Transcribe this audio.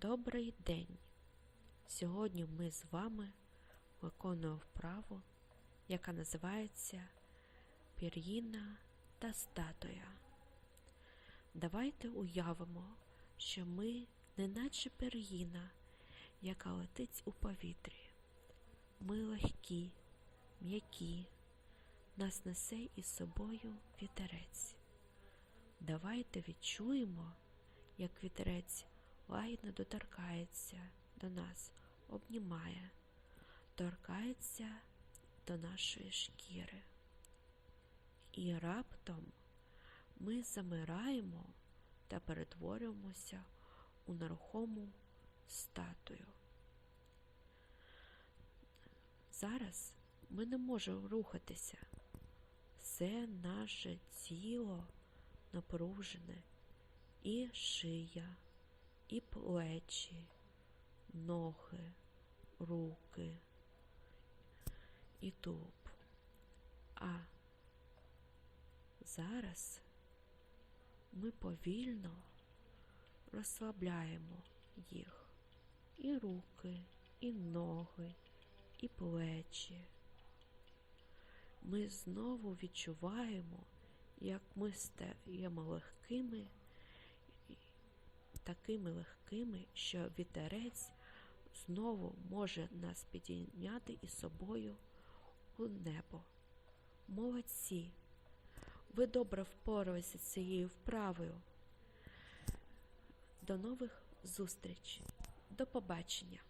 Добрий день! Сьогодні ми з вами виконуємо вправу, яка називається Пір'їна та статуя. Давайте уявимо, що ми неначе пір'їна, яка летить у повітрі. Ми легкі, м'які, нас несе із собою вітерець. Давайте відчуємо, як вітерець лагідно доторкається до нас, обнімає, торкається до нашої шкіри. І раптом ми замираємо та перетворюємося у нерухому статую. Зараз ми не можемо рухатися. Все наше тіло напружене і шия, і плечі, ноги, руки і тулуб. А зараз ми повільно розслабляємо їх і руки, і ноги, і плечі. Ми знову відчуваємо, як ми стаємо легкими, такими легкими, що вітерець знову може нас підійняти із собою у небо. Молодці! Ви добре впоралися з цією вправою. До нових зустріч. До побачення!